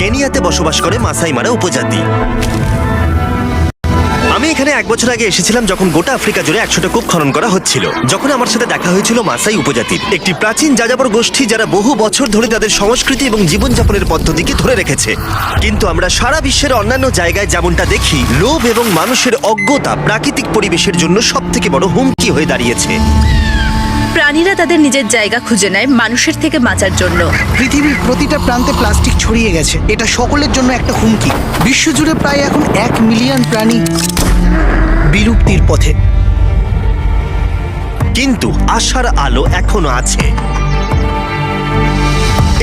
কেনিয়াতে বসবাস করে মাসাই মারা উপজাতি। আমি এখানে এক বছর আগে এসেছিলাম যখন গোটা আফ্রিকা জুড়ে একশোটা কূপ খনন করা হচ্ছিল। যখন আমার সাথে দেখা হয়েছিল মাসাই উপজাতির। একটি প্রাচীন যাযাবর গোষ্ঠী যারা বহু বছর ধরে তাদের সংস্কৃতি এবং জীবনযাপনের পদ্ধতিকে ধরে রেখেছে। কিন্তু আমরা সারা বিশ্বের অন্যান্য জায়গায় যেমনটা দেখি, লোভ এবং মানুষের অজ্ঞতা প্রাকৃতিক পরিবেশের জন্য সব থেকে বড় হুমকি হয়ে দাঁড়িয়েছে। প্রাণীরা তাদের নিজের জায়গা খুঁজে নেয় মানুষের থেকে বাঁচার জন্য। পৃথিবীর প্রতিটা প্রান্তে প্লাস্টিক ছড়িয়ে গেছে। এটা সকলের জন্য একটা হুমকি। বিশ্বজুড়ে প্রায় এখন এক মিলিয়ন প্রাণী বিলুপ্তির পথে। কিন্তু আশার আলো এখনও আছে।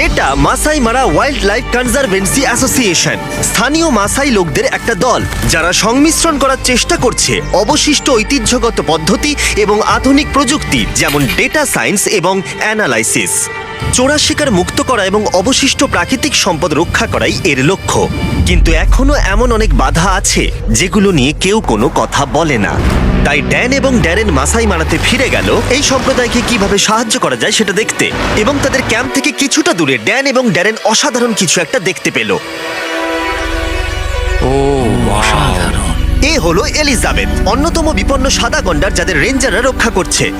এটা মাসাই মারা ওয়াইল্ড লাইফ কনজারভেন্সি অ্যাসোসিয়েশন। স্থানীয় মাসাই লোকদের একটা দল, যারা সংমিশ্রণ করার চেষ্টা করছে অবশিষ্ট ঐতিহ্যগত পদ্ধতি এবং আধুনিক প্রযুক্তি, যেমন ডেটা সায়েন্স এবং অ্যানালাইসিস। চোরা শিকার মুক্ত করা এবং অবশিষ্ট প্রাকৃতিক সম্পদ রক্ষা করাই এর লক্ষ্য। কিন্তু এখনও এমন অনেক বাধা আছে, যেগুলো নিয়ে কেউ কোনো কথা বলে না। তাই ড্যান এবং ড্যারেন মাসাই মারাতে ফিরে গেল। এই সম্প্রদায়কে কীভাবে সাহায্য করা যায় সেটা দেখতে। এবং তাদের ক্যাম্প থেকে কিছুটা দূরে ড্যান এবং ড্যারেন অসাধারণ কিছু একটা দেখতে পেল। ও অসাধারণ। এ হলো এলিজাবেথ অন্যতম বিপন্ন সাদা গন্ডার যাদের রেঞ্জাররা রক্ষা করছে।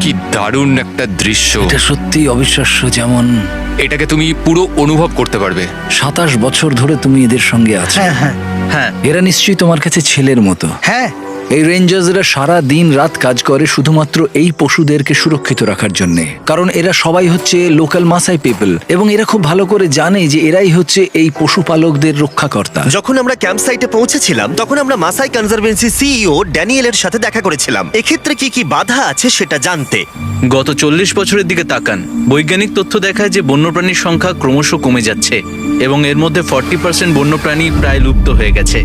কি দারুণ একটা দৃশ্য। এটা সত্যি অবিশ্বাস্য যেমন এটাকে তুমি পুরো অনুভব করতে পারবে। সাতাশ বছর ধরে তুমি এদের সঙ্গে আছো। হ্যাঁ হ্যাঁ। হ্যাঁ। এরা নিশ্চয়ই তোমার কাছে ছেলের মতো। হ্যাঁ। এই রেঞ্জার্সরা সারা দিন রাত কাজ করে শুধুমাত্র এই পশুদেরকে সুরক্ষিত রাখার জন্য। কারণ এরা সবাই হচ্ছে লোকাল মাসাই পিপল এবং এরা খুব ভালো করে জানে যে এরাই হচ্ছে এই পশুপালকদের রক্ষাকর্তা। যখন আমরা ক্যাম্প সাইটে পৌঁছেছিলাম তখন আমরা মাসাই কনজারভেন্সি সিইও ড্যানিয়েলের সাথে দেখা করেছিলাম। এক্ষেত্রে কি কি বাধা আছে সেটা জানতে। গত চল্লিশ বছরের দিকে তাকান বৈজ্ঞানিক তথ্য দেখায় যে বন্যপ্রাণীর সংখ্যা ক্রমশ কমে যাচ্ছে এবং এর মধ্যে ফর্টি পার্সেন্ট বন্যপ্রাণী প্রায় লুপ্ত হয়ে গেছে।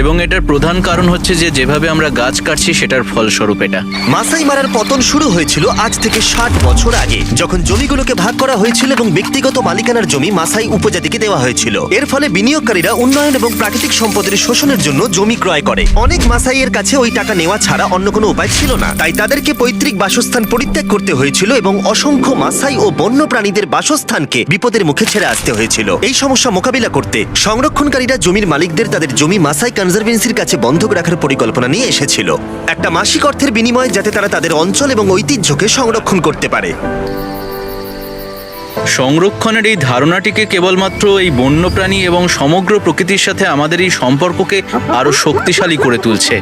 এবং এটার প্রধান কারণ হচ্ছে যে যেভাবে আমরা গাছ কাটছি, সেটার ফলস্বরূপ এটা। মাসাই মারার পতন শুরু হয়েছিল আজ থেকে ষাট বছর আগে, যখন জমিগুলোকে ভাগ করা হয়েছিল এবং ব্যক্তিগত মালিকানার জমি মাসাই উপজাতিকে দেওয়া হয়েছিল। এর ফলে বিনিয়োগকারীরা উন্নয়ন এবং প্রাকৃতিক সম্পদের শোষণের জন্য জমি ক্রয় করে। অনেক মাসাইয়ের কাছে ওই টাকা নেওয়া ছাড়া অন্য কোনো উপায় ছিল না। তাই তাদেরকে পৈতৃক বাসস্থান পরিত্যাগ করতে হয়েছিল এবং অসংখ্য মাসাই ও বন্য প্রাণীদের বাসস্থানকে বিপদের মুখে ছেড়ে আসতে হয়েছিল। এই সমস্যা মোকাবিলা করতে সংরক্ষণকারীরা জমির মালিকদের তাদের জমি মাসাই কনজারভেন্সির কাছে বন্ধক রাখার পরিকল্পনা নিয়ে এসেছিল। একটা মাসিক অর্থের বিনিময়ে যাতে তারা তাদের অঞ্চল এবং ঐতিহ্যকে সংরক্ষণ করতে পারে। সংরক্ষণের এই ধারণাটিকে কেবলমাত্র এই বন্যপ্রাণী এবং সমগ্র প্রকৃতির সাথে আমাদের এই সম্পর্ককে আরও শক্তিশালী করে তুলছে।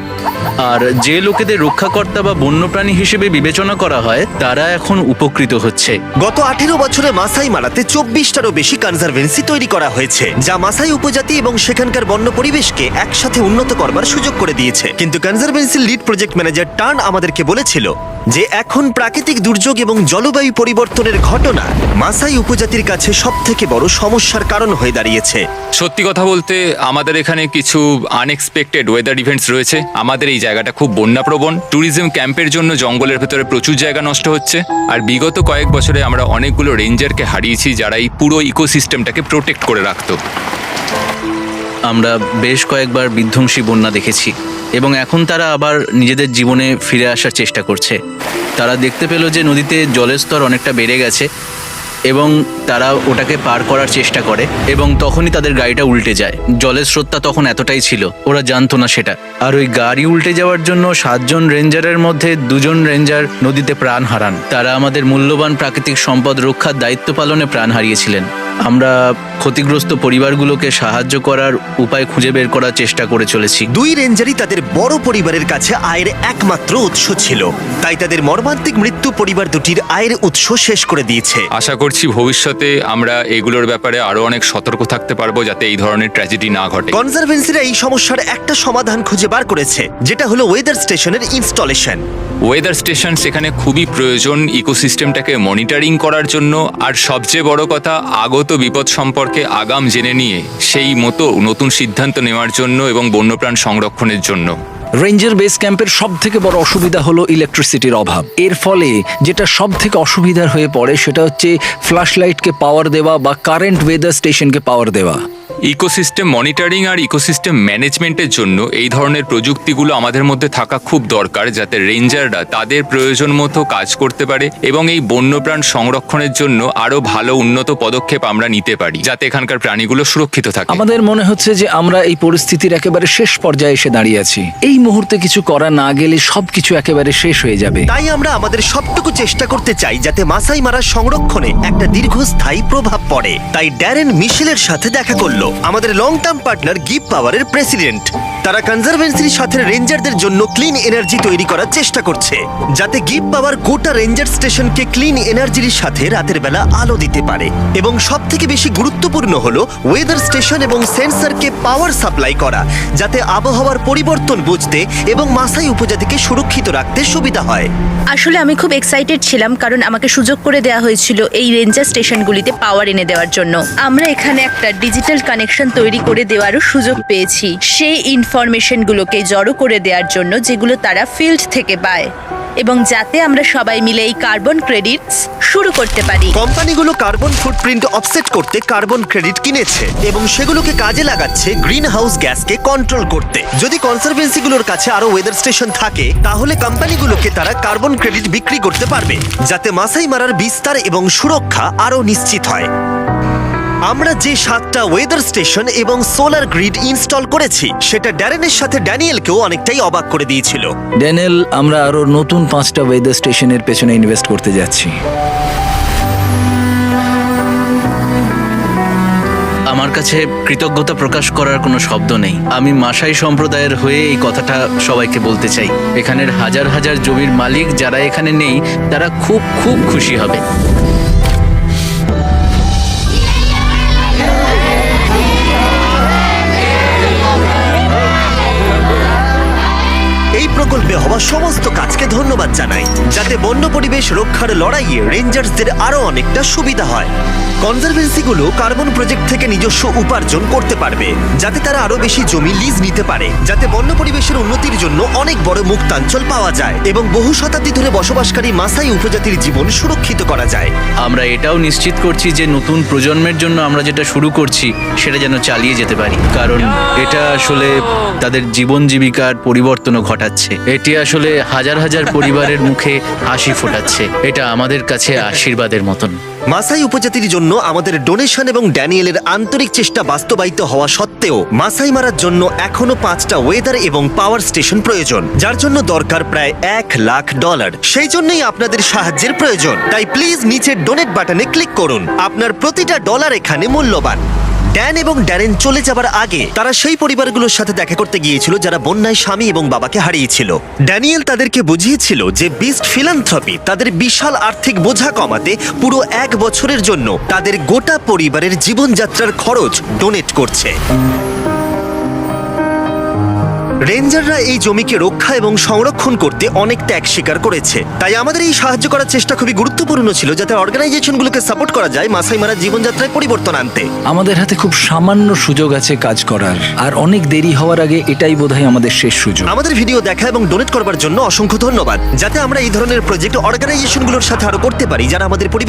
আর যে লোকেদের রক্ষাকর্তা বা বন্যপ্রাণী হিসেবে বিবেচনা করা হয়, তারা এখন উপকৃত হচ্ছে। গত আঠেরো বছরে মাসাই মারাতে চব্বিশটারও বেশি কনজারভেন্সি তৈরি করা হয়েছে, যা মাসাই উপজাতি এবং সেখানকার বন্য পরিবেশকে একসাথে উন্নত করবার সুযোগ করে দিয়েছে। কিন্তু কনজারভেন্সির লিড প্রজেক্ট ম্যানেজার টার্ন আমাদেরকে বলেছিল যে এখন প্রাকৃতিক দুর্যোগ এবং জলবায়ু পরিবর্তনের ঘটনা মাসাই উপজাতির কাছে সব থেকে বড় সমস্যার কারণ হয়ে দাঁড়িয়েছে। সত্যি কথা বলতে আমাদের এখানে কিছু আনএক্সপেক্টেড ওয়েদার ইভেন্টস রয়েছে। আমাদের এই জায়গাটা খুব বন্যাপ্রবণ। ট্যুরিজম ক্যাম্পের জন্য জঙ্গলের ভেতরে প্রচুর জায়গা নষ্ট হচ্ছে। আর বিগত কয়েক বছরে আমরা অনেকগুলো রেঞ্জারকে হারিয়েছি যারা এই পুরো ইকোসিস্টেমটাকে প্রোটেক্ট করে রাখতো। আমরা বেশ কয়েকবার বিধ্বংসী বন্যা দেখেছি। এবং এখন তারা আবার নিজেদের জীবনে ফিরে আসার চেষ্টা করছে। তারা দেখতে পেল যে নদীতে জলের স্তর অনেকটা বেড়ে গেছে এবং তারা ওটাকে পার করার চেষ্টা করে এবং তখনই তাদের গাড়িটা উল্টে যায়। জলের স্রোতটা তখন এতটাই ছিল, ওরা জানতো না সেটা। আর ওই গাড়ি উল্টে যাওয়ার জন্য সাতজন রেঞ্জারের মধ্যে দুজন রেঞ্জার নদীতে প্রাণ হারান। তারা আমাদের মূল্যবান প্রাকৃতিক সম্পদ রক্ষার দায়িত্ব পালনে প্রাণ হারিয়েছিলেন। আমরা ক্ষতিগ্রস্ত পরিবারগুলোকে সাহায্য করার উপায় খুঁজে বের করার চেষ্টা করে চলেছি। দুই রেঞ্জারই তাদের বড় পরিবারের কাছে আয়ের একমাত্র উৎস ছিল। তাই তাদের মর্মান্তিক মৃত্যু পরিবার দুটির আয়ের উৎস শেষ করে দিয়েছে। আশা করছি ভবিষ্যতে আমরা এগুলোর ব্যাপারে আরও অনেক সতর্ক থাকতে পারব যাতে এই ধরনের ট্র্যাজেডি না ঘটে। কনজারভেন্সিরা এই সমস্যার একটা সমাধান খুঁজে বার করেছে যেটা হলো ওয়েদার স্টেশনের ইনস্টলেশন। ওয়েদার স্টেশন সেখানে খুবই প্রয়োজন ইকোসিস্টেমটাকে মনিটরিং করার জন্য আর সবচেয়ে বড় কথা আগত বিপদ সম্পর্কে আগাম জেনে নিয়ে সেই মতো নতুন সিদ্ধান্ত নেওয়ার জন্য এবং বন্যপ্রাণ সংরক্ষণের জন্য। রেঞ্জার বেস ক্যাম্পের সব থেকে বড় অসুবিধা হলো ইলেকট্রিসিটির অভাব। এর ফলে যেটা সব থেকে অসুবিধার হয়ে পড়ে সেটা হচ্ছে ফ্ল্যাশ লাইটকে পাওয়ার দেওয়া বা কারেন্ট ওয়েদার স্টেশনকে পাওয়ার দেওয়া। ইকোসিস্টেম মনিটরিং আর ইকোসিস্টেম ম্যানেজমেন্টের জন্য এই ধরনের প্রযুক্তিগুলো আমাদের মধ্যে থাকা খুব দরকার যাতে রেঞ্জাররা তাদের প্রয়োজন মতো কাজ করতে পারে এবং এই বন্যপ্রাণ সংরক্ষণের জন্য আরও ভালো উন্নত পদক্ষেপ আমরা নিতে পারি যাতে এখানকার প্রাণীগুলো সুরক্ষিত থাকে। আমাদের মনে হচ্ছে যে আমরা এই পরিস্থিতির একেবারে শেষ পর্যায়ে এসে দাঁড়িয়ে আছি। এই মুহূর্তে কিছু করা না গেলে সবকিছু একেবারে শেষ হয়ে যাবে। তাই আমরা আমাদের সবটুকু চেষ্টা করতে চাই যাতে মাসাই মারা সংরক্ষণে একটা দীর্ঘস্থায়ী প্রভাব পড়ে। তাই ড্যারেন মিশেলের সাথে দেখা করল। আমাদের লং টার্ম পার্টনার গিভ পাওয়ারের প্রেসিডেন্ট তারা কনজারভেন্সির সাথে রেঞ্জারদের জন্য ক্লিন এনার্জি তৈরি করার চেষ্টা করছে। যাতে গিভ পাওয়ার গোটা রেঞ্জার স্টেশনকে ক্লিন এনার্জির সাথে রাতের বেলা আলো দিতে পারে। এবং সব থেকে বেশি গুরুত্বপূর্ণ হলো ওয়েদার স্টেশন এবং সেন্সরকে পাওয়ার সাপ্লাই করা, যাতে আবহাওয়ার পরিবর্তন বুঝতে এবং মাসাই উপজাতিকে সুরক্ষিত রাখতে সুবিধা হয়। আসলে আমি খুব এক্সাইটেড ছিলাম কারণ আমাকে সুযোগ করে দেওয়া হয়েছিল এই রেঞ্জার স্টেশনগুলিতে পাওয়ার এনে দেওয়ার জন্য। আমরা এখানে একটা ডিজিটাল কানেকশন তৈরি করে দেওয়ারও সুযোগ পেয়েছি। সেই ইনফরমেশনগুলোকে জড়ো করে দেওয়ার জন্য যেগুলো তারা ফিল্ড থেকে পায়। এবং যাতে আমরা সবাই মিলে এই কার্বন ক্রেডিটস শুরু করতে পারি। কোম্পানিগুলো কার্বন ফুটপ্রিন্ট অফসেট করতে কার্বন ক্রেডিট কিনেছে এবং সেগুলোকে কাজে লাগাচ্ছে গ্রিন হাউস গ্যাসকে কন্ট্রোল করতে। যদি কনসারভেন্সিগুলোর কাছে আরও ওয়েদার স্টেশন থাকে, তাহলে কোম্পানিগুলোকে তারা কার্বন ক্রেডিট বিক্রি করতে পারবে, যাতে মাসাই মারার বিস্তার এবং সুরক্ষা আরও নিশ্চিত হয়। আমরা যে সাতটা ওয়েদার স্টেশন এবং সোলার গ্রিড ইনস্টল করেছি সেটা ড্যারেনের সাথে ড্যানিয়েলকেও অনেকটাই অবাক করে দিয়েছিল। ড্যানিয়েল আমরা আরও নতুন পাঁচটা ওয়েদার স্টেশনের পেছনে ইনভেস্ট করতে যাচ্ছি। আমার কাছে কৃতজ্ঞতা প্রকাশ করার কোনো শব্দ নেই। আমি মাসাই সম্প্রদায়ের হয়ে এই কথাটা সবাইকে বলতে চাই। এখানের হাজার হাজার জমির মালিক যারা এখানে নেই তারা খুব খুব খুশি হবে। প্রকল্পে হওয়া সমস্ত কাজকে ধন্যবাদ জানাই, যাতে বন্য পরিবেশ রক্ষার লড়াইয়ে রেঞ্জার্সদের আরও অনেকটা সুবিধা হয়। কনজারভেন্সিগুলো কার্বন প্রজেক্ট থেকে নিজস্ব উপার্জন করতে পারবে, যাতে তারা আরও বেশি জমি লিজ নিতে পারে, যাতে বন্য পরিবেশের উন্নতির জন্য অনেক বড় মুক্তাঞ্চল পাওয়া যায় এবং বহু শতাব্দী ধরে বসবাসকারী মাসাই উপজাতির জীবন সুরক্ষিত করা যায়। আমরা এটাও নিশ্চিত করছি যে নতুন প্রজন্মের জন্য আমরা যেটা শুরু করছি, সেটা যেন চালিয়ে যেতে পারি। কারণ এটা আসলে তাদের জীবন জীবিকার পরিবর্তনও ঘটাচ্ছে। এটি আসলে হাজার হাজার পরিবারের মুখে হাসি ফোটাচ্ছে। এটা আমাদের কাছে আশীর্বাদের মতন। মাসাই উপজাতির জন্য আমাদের ডোনেশন এবং ড্যানিয়েলের আন্তরিক চেষ্টা বাস্তবায়িত হওয়া সত্ত্বেও মাসাই মারার জন্য এখনও পাঁচটা ওয়েদার এবং পাওয়ার স্টেশন প্রয়োজন, যার জন্য দরকার প্রায় এক লাখ ডলার। সেই জন্যই আপনাদের সাহায্যের প্রয়োজন। তাই প্লিজ নিচের ডোনেট বাটনে ক্লিক করুন। আপনার প্রতিটা ডলার এখানে মূল্যবান। ড্যান এবং ড্যারেন চলে যাবার আগে তারা সেই পরিবারগুলোর সাথে দেখা করতে গিয়েছিল যারা বন্যায় স্বামী এবং বাবাকে হারিয়েছিল। ড্যানিয়েল তাদেরকে বুঝিয়েছিল যে বিস্ট ফিলান্থ্রপি তাদের বিশাল আর্থিক বোঝা কমাতে পুরো এক বছরের জন্য তাদের গোটা পরিবারের জীবনযাত্রার খরচ ডোনেট করছে। রেঞ্জাররা এই জমিকে রক্ষা এবং সংরক্ষণ করতে অনেক ত্যাগ স্বীকার করেছে। তাই আমাদের এই সাহায্য করার চেষ্টা খুবই গুরুত্বপূর্ণ ছিল যাতে অর্গানাইজেশনগুলোকে সাপোর্ট করা যায় মাসাই মারা জীবনযাত্রায় পরিবর্তন আনতে। আমাদের হাতে খুব সামান্য সুযোগ আছে কাজ করার আর অনেক দেরি হওয়ার আগে এটাই বোধহয় আমাদের শেষ সুযোগ। আমাদের ভিডিও দেখা এবং ডোনেট করবার জন্য অসংখ্য ধন্যবাদ। যাতে আমরা এই ধরনের প্রজেক্ট অর্গানাইজেশনগুলোর সাথে আরও করতে পারি যারা আমাদের পরিবেশ